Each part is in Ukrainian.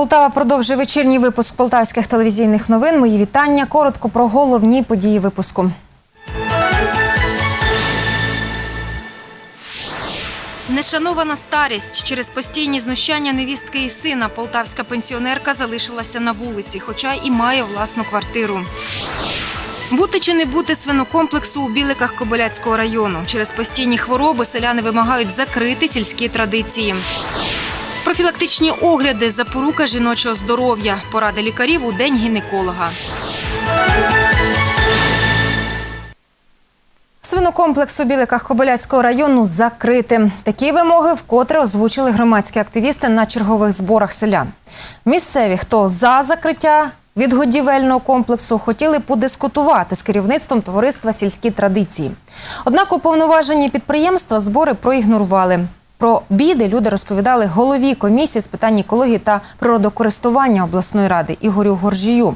Ефір телеканалу Тава продовжує вечірній випуск полтавських телевізійних новин. Мої вітання. Коротко про головні події випуску. Нешанована старість через постійні знущання невістки і сина. Полтавська пенсіонерка залишилася на вулиці, хоча і має власну квартиру. Бути чи не бути свинокомплексу у біликах Кобиляцького району. Через постійні хвороби селяни вимагають закрити сільські традиції. Профілактичні огляди, запорука жіночого здоров'я, поради лікарів у день гінеколога. Свинокомплекс у Біликах Кобиляцького району закрити. Такі вимоги вкотре озвучили громадські активісти на чергових зборах селян. Місцеві, хто за закриття відгодівельного комплексу, хотіли подискутувати з керівництвом товариства сільські традиції. Однак уповноважені підприємства збори проігнорували. Про біди люди розповідали голові комісії з питань екології та природокористування обласної ради Ігорю Горжію.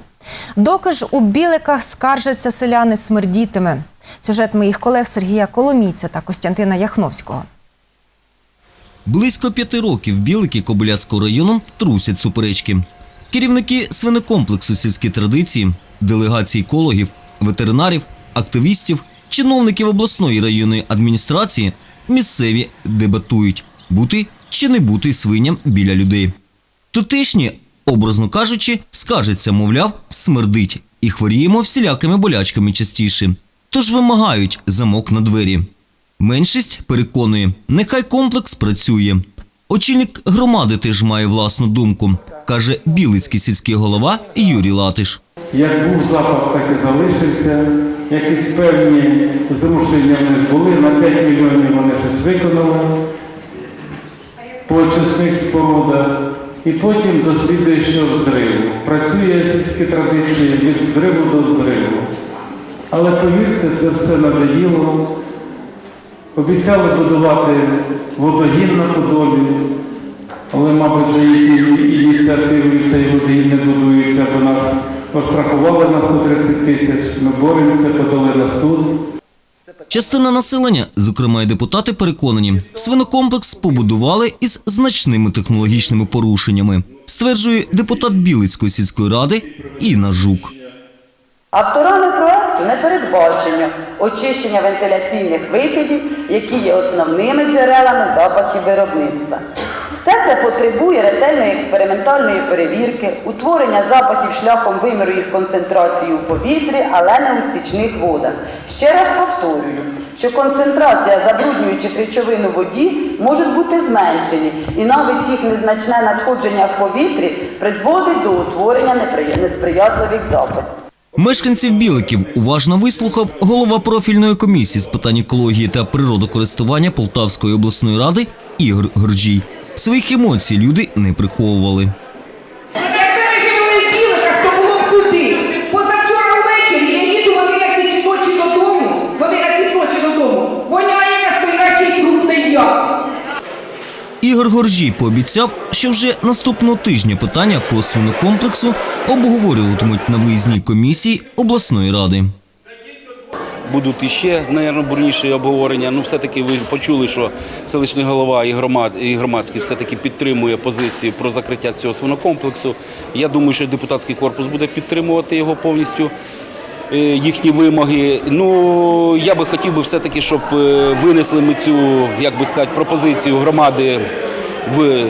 Доки ж у біликах скаржаться селяни смердітиме. Сюжет моїх колег Сергія Коломійця та Костянтина Яхновського. Близько п'яти років білики Кобиляцького району трусять суперечки. Керівники свинокомплексу сільські традиції, делегації екологів, ветеринарів, активістів, чиновників обласної районної адміністрації місцеві дебатують бути чи не бути свиням біля людей. Тутешні, образно кажучи, скаржаться, мовляв, смердить і хворіємо всілякими болячками частіше. Тож вимагають замок на двері. Меншість переконує, нехай комплекс працює. Очільник громади теж має власну думку, каже Білицький сільський голова Юрій Латиш. Як був запах, так і залишився. Якісь певні зрушення них були. На 5 мільйонів вони щось виконали по очисних спорудах. І потім дослідує, що взриву. Працює сільські традиції від взриву до взриву. Але повірте, це все надоїло. Обіцяли будувати водогін на Подолі, але, мабуть, за їхньою ініціативою цей водогін не будується, бо нас оштрафували на 130 тисяч. Ми боремося, подали на суд. Частина населення, зокрема й депутати, переконані, свинокомплекс побудували із значними технологічними порушеннями, стверджує депутат Білицької сільської ради Інна Жук. Авторами проекту не передбачено очищення вентиляційних викидів, які є основними джерелами запахів виробництва. Все це потребує ретельної експериментальної перевірки, утворення запахів шляхом виміру їх концентрації у повітрі, але не у стічних водах. Ще раз повторюю, що концентрація забруднюючих речовин у воді можуть бути зменшені, і навіть їх незначне надходження в повітрі призводить до утворення несприятливих запахів. Мешканців Біликів уважно вислухав голова профільної комісії з питань екології та природокористування Полтавської обласної ради Ігор Горджій. Своїх емоцій люди не приховували. Якби ми жили в біликах, то було б куди. Позавчора ввечері я їду в 11 ночі додому, в 11 ночі додому, воняє настоящий трупний яд. Ігор Горжій пообіцяв, що вже наступного тижня питання по свинокомплексу обговорюватимуть на виїзній комісії обласної ради. Будуть іще, мабуть, бурніші обговорення. Ну, все-таки ви почули, що селищний голова і громад і громадський все-таки підтримує позицію про закриття цього свинокомплексу. Я думаю, що депутатський корпус буде підтримувати його повністю. е, Їхні вимоги. Ну я би хотів би все-таки, щоб е, винесли ми цю, як би сказати, пропозицію громади в,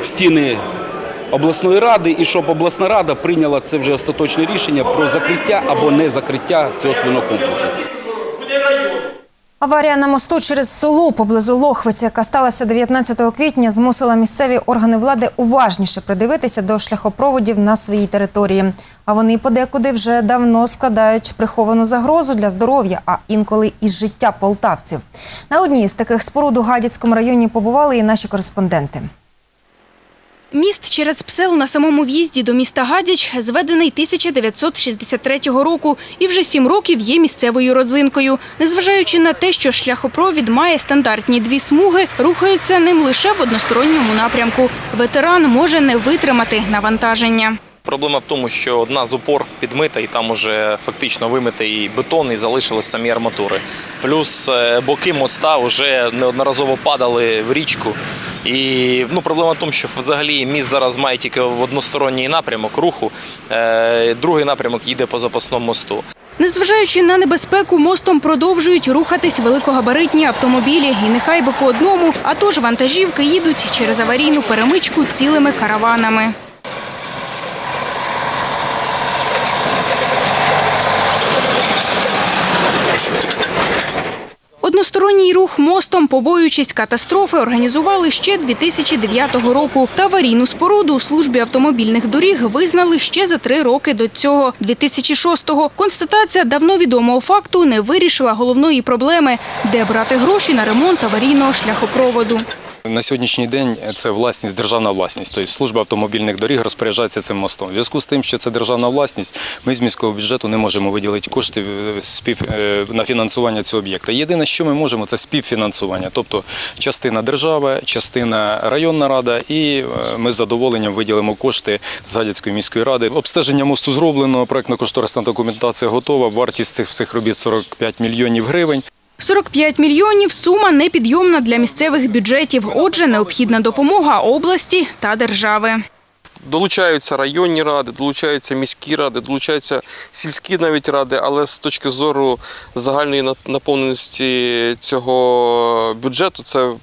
в стіни обласної ради, і щоб обласна рада прийняла це вже остаточне рішення про закриття або не закриття цього свинокомплексу. Аварія на мосту через село поблизу Лохвиці, яка сталася 19 квітня, змусила місцеві органи влади уважніше придивитися до шляхопроводів на своїй території. А вони подекуди вже давно складають приховану загрозу для здоров'я, а інколи і життя полтавців. На одній з таких споруд у Гадяцькому районі побували і наші кореспонденти. Міст через Псел на самому в'їзді до міста Гадяч зведений 1963 року і вже сім років є місцевою родзинкою. Незважаючи на те, що шляхопровід має стандартні дві смуги, рухаються ним лише в односторонньому напрямку. Ветеран може не витримати навантаження. Проблема в тому, що одна з опор підмита, і там уже фактично вимитий бетон, і залишились самі арматури. Плюс е, боки моста вже неодноразово падали в річку. І ну, проблема в тому, що взагалі міст зараз має тільки в односторонній напрямок руху. Е, другий напрямок їде по запасному мосту. Незважаючи на небезпеку, мостом продовжують рухатись великогабаритні автомобілі. І нехай би по одному, а то ж вантажівки їдуть через аварійну перемичку цілими караванами. Односторонній рух мостом, побоюючись катастрофи, організували ще 2009 року. Та аварійну споруду у службі автомобільних доріг визнали ще за три роки до цього, 2006-го. Констатація давно відомого факту не вирішила головної проблеми – де брати гроші на ремонт аварійного шляхопроводу. На сьогоднішній день це власність, державна власність. Тобто служба автомобільних доріг розпоряджається цим мостом. В зв'язку з тим, що це державна власність, ми з міського бюджету не можемо виділити кошти е, е, на фінансування цього об'єкта. Єдине, що ми можемо, це співфінансування. Тобто частина держави, частина районна рада, і е, ми з задоволенням виділимо кошти з Гадяцької міської ради. Обстеження мосту зроблено, проектно-кошторисна документація готова. Вартість цих всіх робіт 45 мільйонів гривень. 45 мільйонів – сума непідйомна для місцевих бюджетів. Отже, необхідна допомога області та держави. Долучаються районні ради, долучаються міські ради, долучаються сільські навіть ради, але з точки зору загальної наповненості цього бюджету, це е,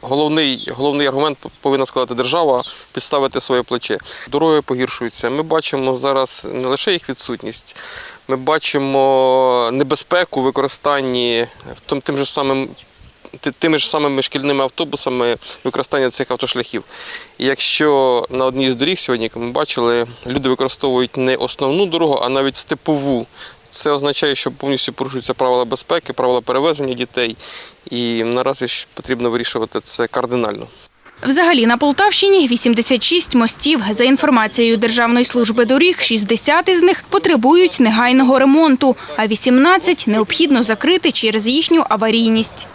головний, головний аргумент повинна складати держава, підставити своє плече. Дороги погіршуються. Ми бачимо зараз не лише їх відсутність, ми бачимо небезпеку використанні тим же самим тими ж самими шкільними автобусами використання цих автошляхів. І якщо на одній з доріг сьогодні, як ми бачили, люди використовують не основну дорогу, а навіть степову. Це означає, що повністю порушуються правила безпеки, правила перевезення дітей. І наразі ж потрібно вирішувати це кардинально. Взагалі на Полтавщині 86 мостів. За інформацією Державної служби доріг, 60 із них потребують негайного ремонту, а 18 необхідно закрити через їхню аварійність.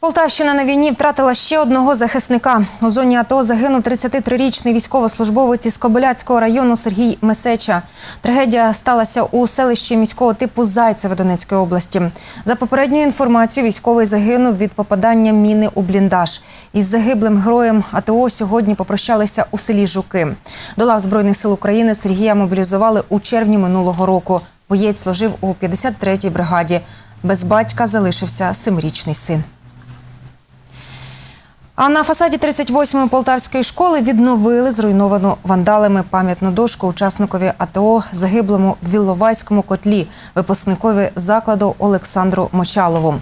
Полтавщина на війні втратила ще одного захисника. У зоні АТО загинув 33-річний військовослужбовець із Кобиляцького району Сергій Месеча. Трагедія сталася у селищі міського типу Зайцеве Донецької області. За попередньою інформацією, військовий загинув від попадання міни у бліндаж. Із загиблим героєм АТО сьогодні попрощалися у селі Жуки. До лав Збройних сил України Сергія мобілізували у червні минулого року. Боєць служив у 53-й бригаді. Без батька залишився семирічний син. А на фасаді 38-ї полтавської школи відновили зруйновану вандалами пам'ятну дошку учасникові АТО загиблому в Віловайському котлі, випускникові закладу Олександру Мочалову.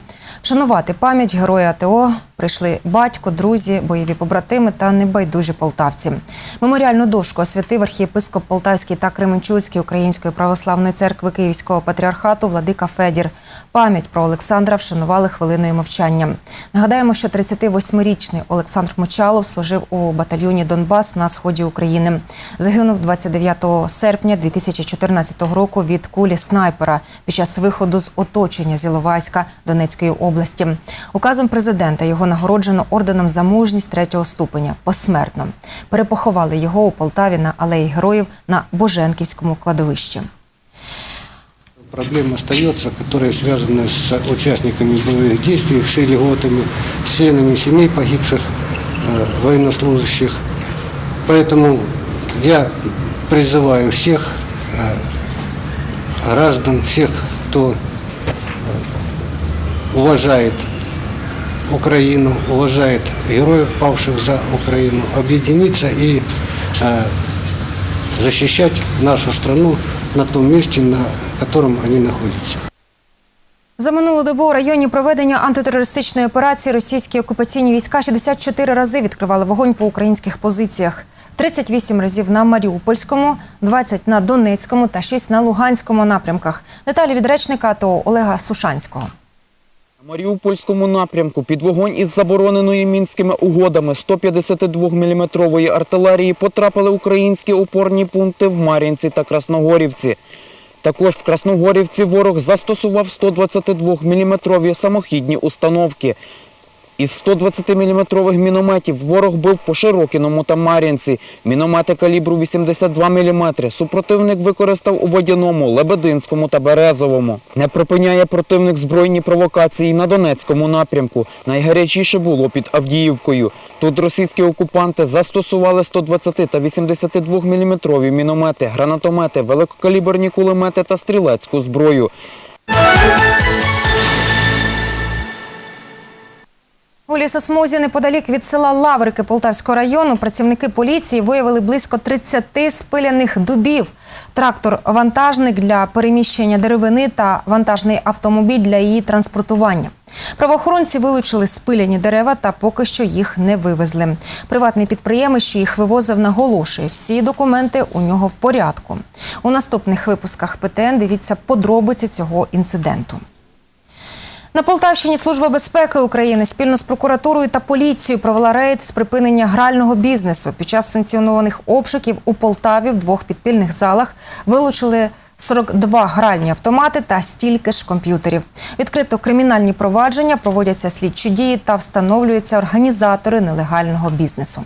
Вшанувати пам'ять героя АТО прийшли батько, друзі, бойові побратими та небайдужі полтавці. Меморіальну дошку освятив архієпископ Полтавський та Кременчуцький Української православної церкви Київського патріархату Владика Федір. Пам'ять про Олександра вшанували хвилиною мовчання. Нагадаємо, що 38-річний Олександр Мочалов служив у батальйоні Донбас на сході України. Загинув 29 серпня 2014 року від кулі снайпера під час виходу з оточення з Іловайська Донецької області. Указом президента його нагороджено орденом за мужність третього ступеня посмертно. Перепоховали його у Полтаві на алеї героїв на Боженківському кладовищі. Проблема остается, которая связана с участниками боевых действий, с льготами, с членами семей погибших э, военнослужащих. Поэтому я призываю всех э, граждан, всех, кто э, уважает Украину, уважает героев, павших за Украину, объединиться и э, защищать нашу страну на том месте, на котором они находятся. За минулу добу у районі проведення антитерористичної операції російські окупаційні війська 64 рази відкривали вогонь по українських позиціях. 38 разів на Маріупольському, 20 на Донецькому та 6 на Луганському напрямках. Деталі від речника АТО Олега Сушанського. На Маріупольському напрямку під вогонь із забороненої мінськими угодами 152-мм артилерії потрапили українські опорні пункти в Мар'їнці та Красногорівці. Також в Красногорівці ворог застосував 122-мм самохідні установки. Із 120-мм мінометів ворог бив по Широкіному та Мар'їнці. Міномети калібру 82 мм супротивник використав у Водяному, Лебединському та Березовому. Не припиняє противник збройні провокації на Донецькому напрямку. Найгарячіше було під Авдіївкою. Тут російські окупанти застосували 120 та 82 мм міномети, гранатомети, великокаліберні кулемети та стрілецьку зброю. У лісосмузі неподалік від села Лаврики Полтавського району працівники поліції виявили близько 30 спиляних дубів. Трактор вантажник для переміщення деревини та вантажний автомобіль для її транспортування. Правоохоронці вилучили спиляні дерева та поки що їх не вивезли. Приватний підприємець, що їх вивозив, наголошує, всі документи у нього в порядку. У наступних випусках ПТН дивіться подробиці цього інциденту. На Полтавщині Служба безпеки України спільно з прокуратурою та поліцією провела рейд з припинення грального бізнесу. Під час санкціонованих обшуків у Полтаві в двох підпільних залах вилучили 42 гральні автомати та стільки ж комп'ютерів. Відкрито кримінальні провадження, проводяться слідчі дії та встановлюються організатори нелегального бізнесу.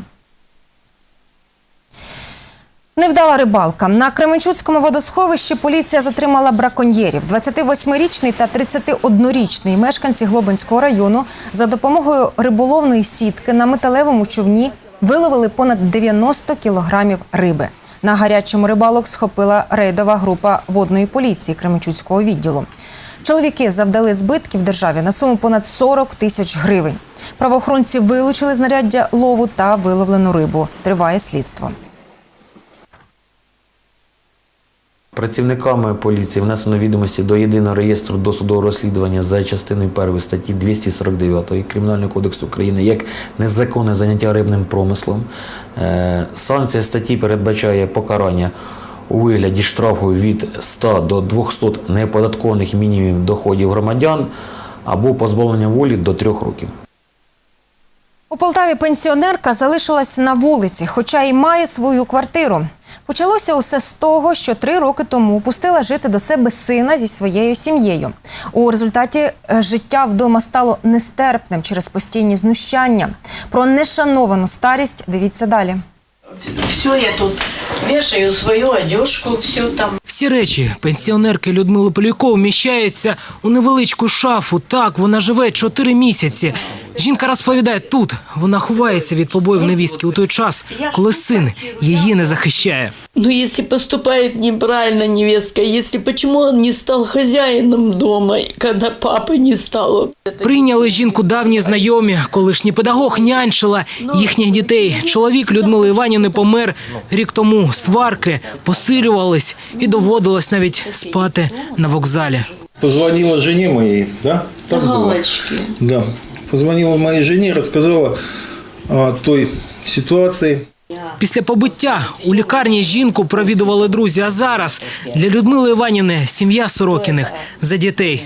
Невдала рибалка. На Кременчуцькому водосховищі поліція затримала браконьєрів. 28-річний та 31-річний мешканці Глобинського району за допомогою риболовної сітки на металевому човні виловили понад 90 кілограмів риби. На гарячому рибалок схопила рейдова група водної поліції Кременчуцького відділу. Чоловіки завдали збитків державі на суму понад 40 тисяч гривень. Правоохоронці вилучили знаряддя лову та виловлену рибу. Триває слідство. Працівниками поліції внесено відомості до єдиного реєстру досудового розслідування за частиною 1 статті 249 Кримінального кодексу України як незаконне заняття рибним промислом. Е, Санкція статті передбачає покарання у вигляді штрафу від 100 до 200 неоподаткованих мінімумів доходів громадян або позбавлення волі до 3 років. У Полтаві пенсіонерка залишилась на вулиці, хоча й має свою квартиру. Почалося усе з того, що три роки тому пустила жити до себе сина зі своєю сім'єю. У результаті е, життя вдома стало нестерпним через постійні знущання. Про нешановану старість дивіться далі. Все я тут вешаю свою одежку, все там. Всі речі пенсіонерки Людмили Поляков вміщаються у невеличку шафу. Так, вона живе чотири місяці. Жінка розповідає, тут вона ховається від побоїв невістки у той час, коли син її не захищає. Ну, если поступает неправильно невестка, если почему он не стал хозяином дома, когда папы не стало? Прийняли жінку давні знайомі. Колишній педагог нянчила їхніх дітей. Чоловік Людмили Іванівни помер рік тому. Сварки посилювались і доводилось навіть спати на вокзалі. Позвонила жене моей, да? Так? Галочки. Да. Позвонила моей жене, рассказала о той ситуации. Після побиття у лікарні жінку провідували друзі. А зараз для Людмили Іванівни сім'я Сорокіних за дітей.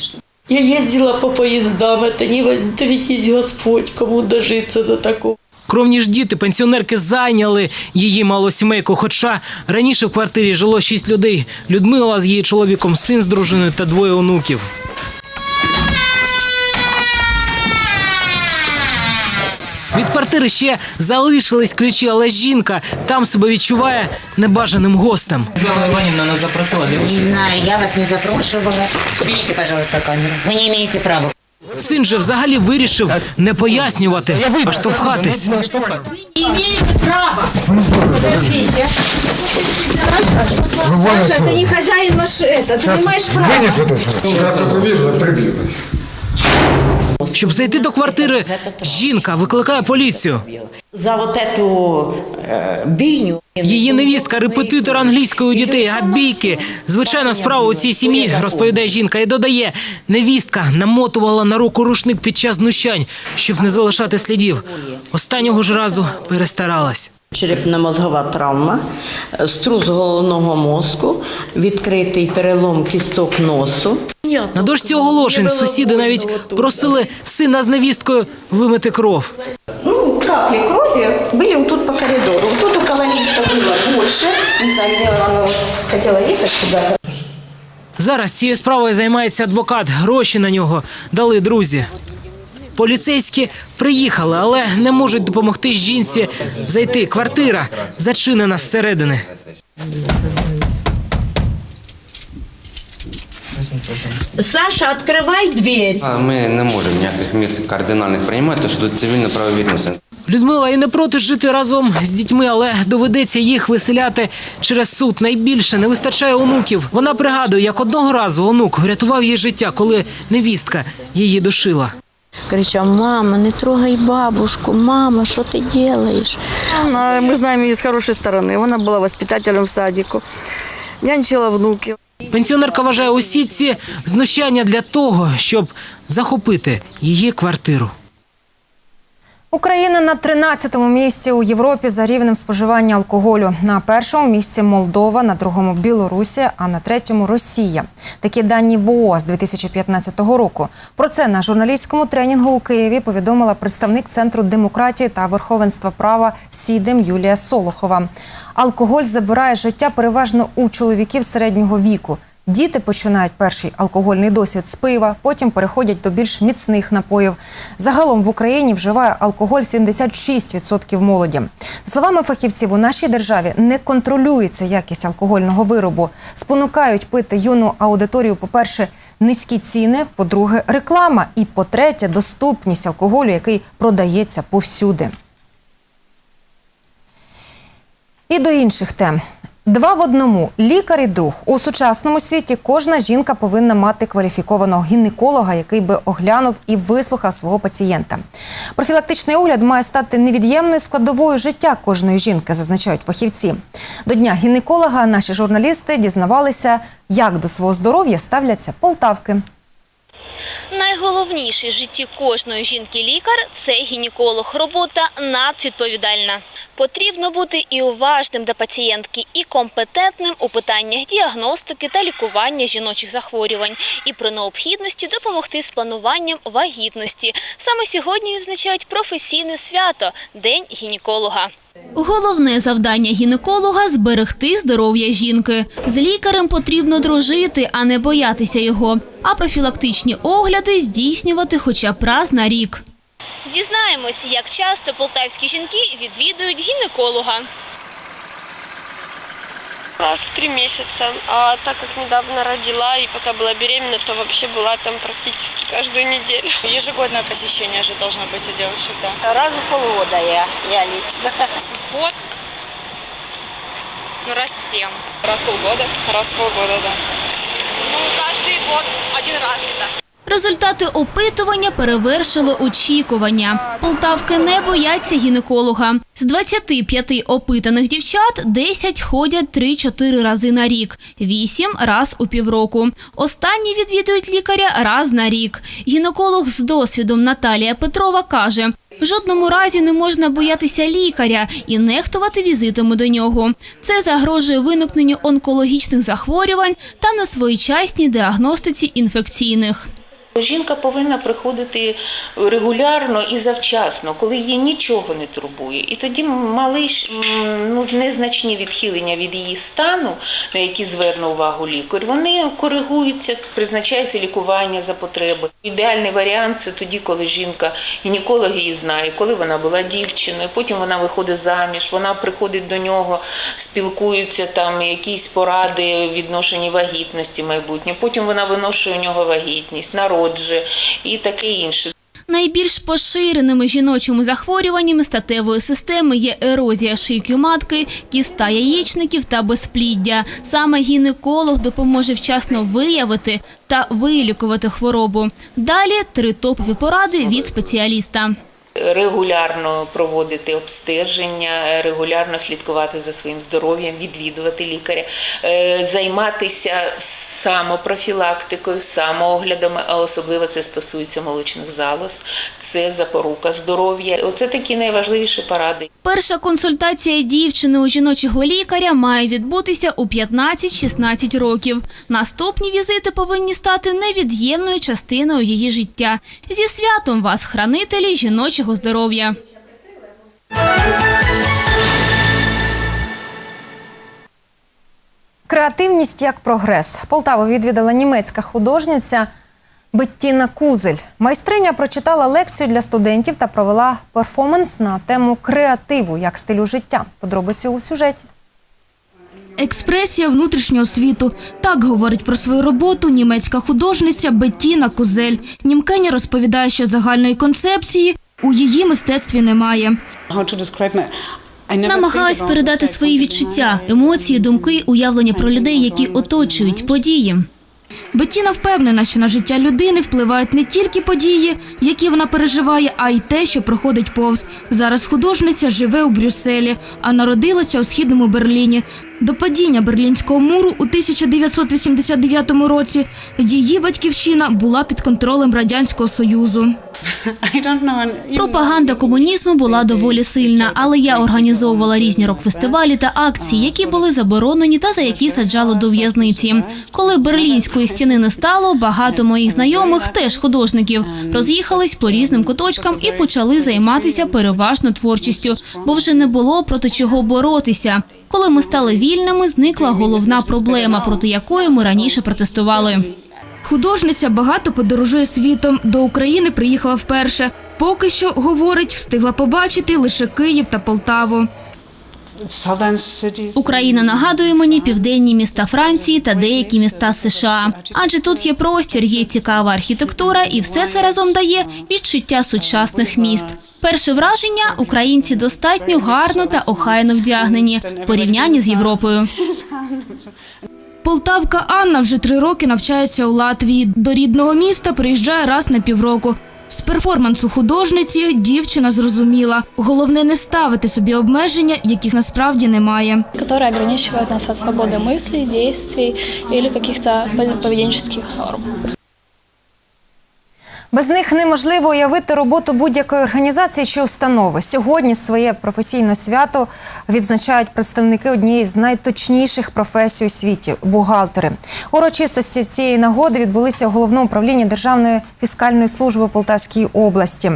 Я ездила по поездам, это не доведись Господь, кому дожиться до такого. Кровні ж діти пенсіонерки зайняли її малосімейку. Хоча раніше в квартирі жило шість людей. Людмила з її чоловіком, син з дружиною та двоє онуків. квартири ще залишились ключі, але жінка там себе відчуває небажаним гостем. Людмила Іванівна нас запросила для Не знаю, я вас не запрошивала. Уберите, пожалуйста, камеру. Вы не имеете права. Син же взагалі вирішив не пояснювати, а штовхатись. Не имеете права. Подождите. Саша, Саша, ты не хозяин машины, ты не имеешь права. Раз только увижу, прибью. Щоб зайти до квартири, жінка викликає поліцію. За вот эту э, бійню. Її невістка, репетитор англійської у дітей, габійки. Звичайна справа у цій сім'ї, розповідає жінка, і додає, невістка намотувала на руку рушник під час знущань, щоб не залишати слідів. Останнього ж разу перестаралась. Черепно-мозгова травма, е, струс головного мозку, відкритий перелом кісток носу. На дошці оголошень сусіди навіть просили сина з невісткою вимити кров. Ну, капли крови были тут по коридору. Тут около лифта было больше. Не знаю, где она вот хотела ехать куда-то. Зараз цією справою займається адвокат. Гроші на нього дали друзі. Поліцейські приїхали, але не можуть допомогти жінці зайти. Квартира зачинена зсередини. Саша, открывай дверь. Ми не можемо ніяких мір кардинальних приймати, тому що тут цивільно-правові відносини. Людмила і не проти жити разом з дітьми, але доведеться їх виселяти через суд. Найбільше не вистачає онуків. Вона пригадує, як одного разу онук врятував їй життя, коли невістка її душила. Кричав, мама, не трогай бабушку, мама, що ти робиш? Вона, ми знаємо її з хорошої сторони. Вона була воспитателем в садіку, нянчила внуків. Пенсіонерка вважає усі ці знущання для того, щоб захопити її квартиру. Україна на 13-му місці у Європі за рівнем споживання алкоголю. На першому місці Молдова, на другому Білорусі, а на третьому Росія. Такі дані ВООЗ 2015 року. Про це на журналістському тренінгу у Києві повідомила представник Центру демократії та верховенства права СІДЕМ Юлія Солохова. Алкоголь забирає життя переважно у чоловіків середнього віку. Діти починають перший алкогольний досвід з пива, потім переходять до більш міцних напоїв. Загалом в Україні вживає алкоголь 76% молоді. За словами фахівців, у нашій державі не контролюється якість алкогольного виробу. Спонукають пити юну аудиторію, по-перше, низькі ціни, по-друге, реклама і по-третє, доступність алкоголю, який продається повсюди. І до інших тем. Два в одному лікар і друг у сучасному світі. Кожна жінка повинна мати кваліфікованого гінеколога, який би оглянув і вислухав свого пацієнта. Профілактичний огляд має стати невід'ємною складовою життя кожної жінки, зазначають фахівці. До дня гінеколога наші журналісти дізнавалися, як до свого здоров'я ставляться полтавки. Найголовніший в житті кожної жінки-лікар – це гінеколог. Робота надвідповідальна. Потрібно бути і уважним до пацієнтки, і компетентним у питаннях діагностики та лікування жіночих захворювань, і про необхідності допомогти з плануванням вагітності. Саме сьогодні відзначають професійне свято – День гінеколога. Головне завдання гінеколога – зберегти здоров'я жінки. З лікарем потрібно дружити, а не боятися його. А профілактичні огляди здійснювати хоча б раз на рік. Дізнаємось, як часто полтавські жінки відвідують гінеколога. Раз в три месяца. А так как недавно родила и пока была беременна, то вообще была там практически каждую неделю. Ежегодное посещение же должно быть у девушек, да. Раз в полгода я, я лично. Год? Ну, раз семь. Раз в полгода? Раз в полгода, да. Ну, каждый год один раз где-то. Результати опитування перевершили очікування. Полтавки не бояться гінеколога. З 25 опитаних дівчат 10 ходять 3-4 рази на рік, 8 – раз у півроку. Останні відвідують лікаря раз на рік. Гінеколог з досвідом Наталія Петрова каже, в жодному разі не можна боятися лікаря і нехтувати візитами до нього. Це загрожує виникненню онкологічних захворювань та несвоєчасній діагностиці інфекційних. Жінка повинна приходити регулярно і завчасно, коли її нічого не турбує. І тоді мали ну, незначні відхилення від її стану, на які зверне увагу лікар, вони коригуються, призначається лікування за потреби. Ідеальний варіант це тоді, коли жінка гінеколог її знає, коли вона була дівчиною, потім вона виходить заміж, вона приходить до нього, спілкуються там якісь поради відношенні вагітності майбутнє. Потім вона виношує у нього вагітність, народжує і таке інше. Найбільш поширеними жіночими захворюваннями статевої системи є ерозія шийки матки, кіста яєчників та безпліддя. Саме гінеколог допоможе вчасно виявити та вилікувати хворобу. Далі три топові поради від спеціаліста. Регулярно проводити обстеження, регулярно слідкувати за своїм здоров'ям, відвідувати лікаря, е, займатися самопрофілактикою, самооглядами, а особливо це стосується молочних залоз. Це запорука здоров'я. Оце такі найважливіші поради. Перша консультація дівчини у жіночого лікаря має відбутися у 15-16 років. Наступні візити повинні стати невід'ємною частиною її життя. Зі святом вас, хранителі жіночого здоров'я. Креативність як прогрес. Полтаву відвідала німецька художниця Беттіна Кузель. Майстриня прочитала лекцію для студентів та провела перформанс на тему креативу як стилю життя. Подробиці у сюжеті. Експресія внутрішнього світу. Так говорить про свою роботу німецька художниця Беттіна Кузель. Німкеня розповідає, що загальної концепції у її мистецтві немає. Намагалась передати свої відчуття, емоції, думки, уявлення про людей, які оточують події. Беттіна впевнена, що на життя людини впливають не тільки події, які вона переживає, а й те, що проходить повз. Зараз художниця живе у Брюсселі, а народилася у східному Берліні. До падіння Берлінського муру у 1989 році її батьківщина була під контролем Радянського Союзу. Пропаганда комунізму була доволі сильна, але я організовувала різні рок-фестивалі та акції, які були заборонені та за які саджали до в'язниці. Коли берлінської стіни не стало, багато моїх знайомих, теж художників, роз'їхались по різним куточкам і почали займатися переважно творчістю, бо вже не було проти чого боротися. Коли ми стали вільними, зникла головна проблема, проти якої ми раніше протестували. Художниця багато подорожує світом. До України приїхала вперше. Поки що, говорить, встигла побачити лише Київ та Полтаву. Україна нагадує мені південні міста Франції та деякі міста США. Адже тут є простір, є цікава архітектура, і все це разом дає відчуття сучасних міст. Перше враження українці достатньо гарно та охайно вдягнені в порівнянні з Європою. Полтавка Анна вже три роки навчається у Латвії. До рідного міста приїжджає раз на півроку. З перформансу художниці дівчина зрозуміла. Головне не ставити собі обмеження, яких насправді немає. которые ограничивают нас от свободы мыслей, действий или каких-то поведенческих норм. Без них неможливо уявити роботу будь-якої організації чи установи. Сьогодні своє професійне свято відзначають представники однієї з найточніших професій у світі бухгалтери. Урочистості цієї нагоди відбулися у головному управлінні Державної фіскальної служби Полтавської області.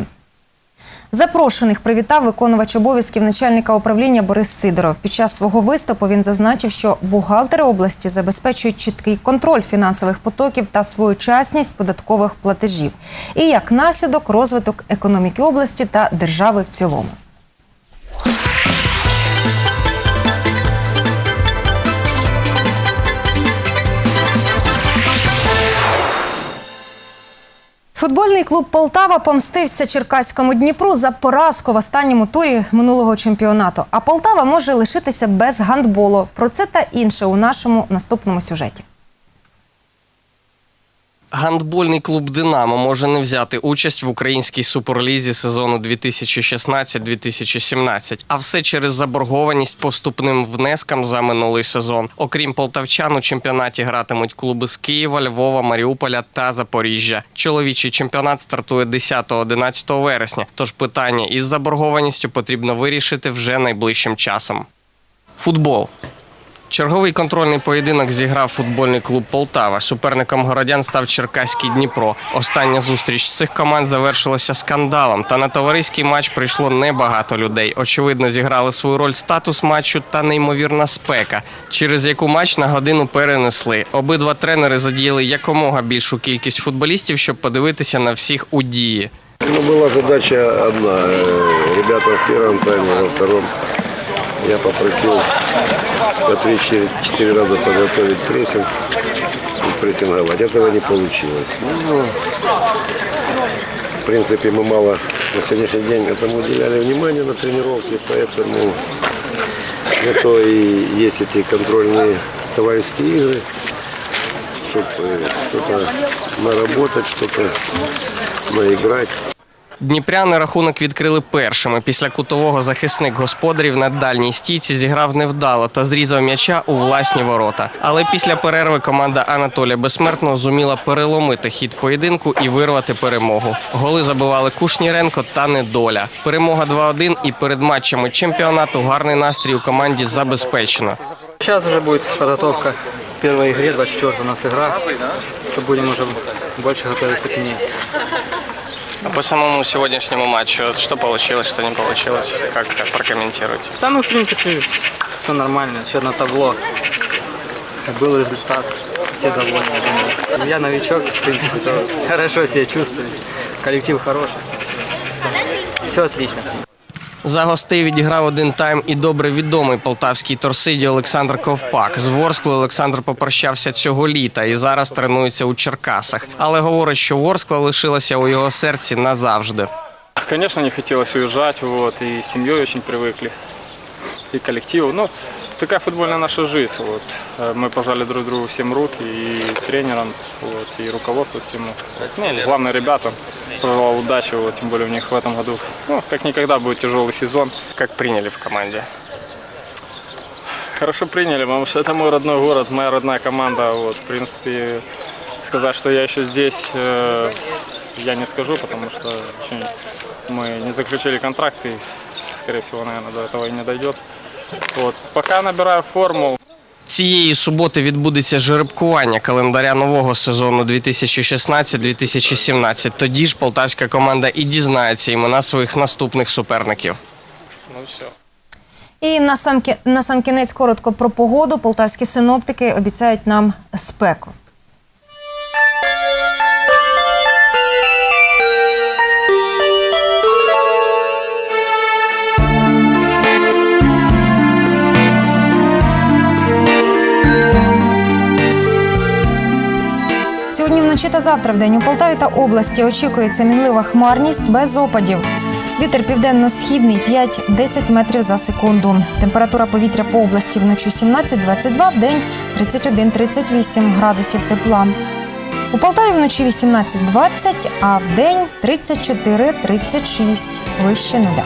Запрошених привітав виконувач обов'язків начальника управління Борис Сидоров. Під час свого виступу він зазначив, що бухгалтери області забезпечують чіткий контроль фінансових потоків та своєчасність податкових платежів, і як наслідок розвиток економіки області та держави в цілому. Футбольний клуб Полтава помстився Черкаському Дніпру за поразку в останньому турі минулого чемпіонату. А Полтава може лишитися без гандболу. Про це та інше у нашому наступному сюжеті. Гандбольний клуб Динамо може не взяти участь в українській суперлізі сезону 2016-2017, а все через заборгованість по вступним внескам за минулий сезон. Окрім полтавчан, у чемпіонаті гратимуть клуби з Києва, Львова, Маріуполя та Запоріжжя. Чоловічий чемпіонат стартує 10-11 вересня. Тож питання із заборгованістю потрібно вирішити вже найближчим часом. Футбол. Черговий контрольний поєдинок зіграв футбольний клуб Полтава. Суперником городян став Черкаський Дніпро. Остання зустріч цих команд завершилася скандалом. Та на товариський матч прийшло небагато людей. Очевидно, зіграли свою роль статус матчу та неймовірна спека, через яку матч на годину перенесли. Обидва тренери задіяли якомога більшу кількість футболістів, щоб подивитися на всіх у дії. Ну, была задача одна. Э, Ребята в первом тайме, во втором я попросил по 3-4 раза подготовить прессинг и спрессинговать. Этого не получилось. Ну, в принципе, мы мало на сегодняшний день этому уделяли внимание на тренировке, поэтому на то и есть эти контрольные товарищеские игры, чтобы что-то наработать, что-то наиграть. Дніпряни рахунок відкрили першими. Після кутового захисник господарів на дальній стійці зіграв невдало та зрізав м'яча у власні ворота. Але після перерви команда Анатолія Безсмертного зуміла переломити хід поєдинку і вирвати перемогу. Голи забивали Кушніренко та Недоля. Перемога 2-1 і перед матчами чемпіонату гарний настрій у команді забезпечено. Сейчас уже будет подготовка к первой игре, 24 у нас игра, то будем уже больше готовиться к ней. А по самому сегодняшнему матчу, что получилось, что не получилось, как, как прокомментируете? Да, ну, в принципе, все нормально, все на табло. был результат, все довольны, я думаю. Я новичок, в принципе, хорошо себя чувствую. Коллектив хороший, все отлично. За гостей відіграв один тайм і добре відомий полтавський торсиді Олександр Ковпак. З Ворскли Олександр попрощався цього літа і зараз тренується у Черкасах. Але говорить, що Ворскла лишилася у його серці назавжди. Звісно, не хотілося уїжджати, вот, і з сім'єю очень привыкли, и коллективу. Ну, такая футбольная наша жизнь, вот. Э, Мы пожали друг другу всем руки, и тренерам, вот, и руководству всему. Ну, главное, ребятам пожелал удачи, вот, тем более у них в этом году, ну, как никогда будет тяжелый сезон. Як прийняли в команді? Хорошо приняли, потому что это мой родной город, моя родная команда, вот, в принципе, сказать, что я еще здесь, э, я не скажу, потому что мы не заключили контракт, и, скорее всего, наверное, до этого и не дойдет. Вот. Поки набираю форму, Цієї суботи відбудеться жеребкування календаря нового сезону 2016-2017. Тоді ж полтавська команда і дізнається імена своїх наступних суперників. ну все. І на сам, на сам кінець коротко про погоду. Полтавські синоптики обіцяють нам спеку. Сьогодні вночі та завтра в день у Полтаві та області очікується мінлива хмарність без опадів. Вітер південно-східний 5-10 метрів за секунду. Температура повітря по області вночі 17-22, в день 31-38 градусів тепла. У Полтаві вночі 18-20, а в день 34-36 вище нуля.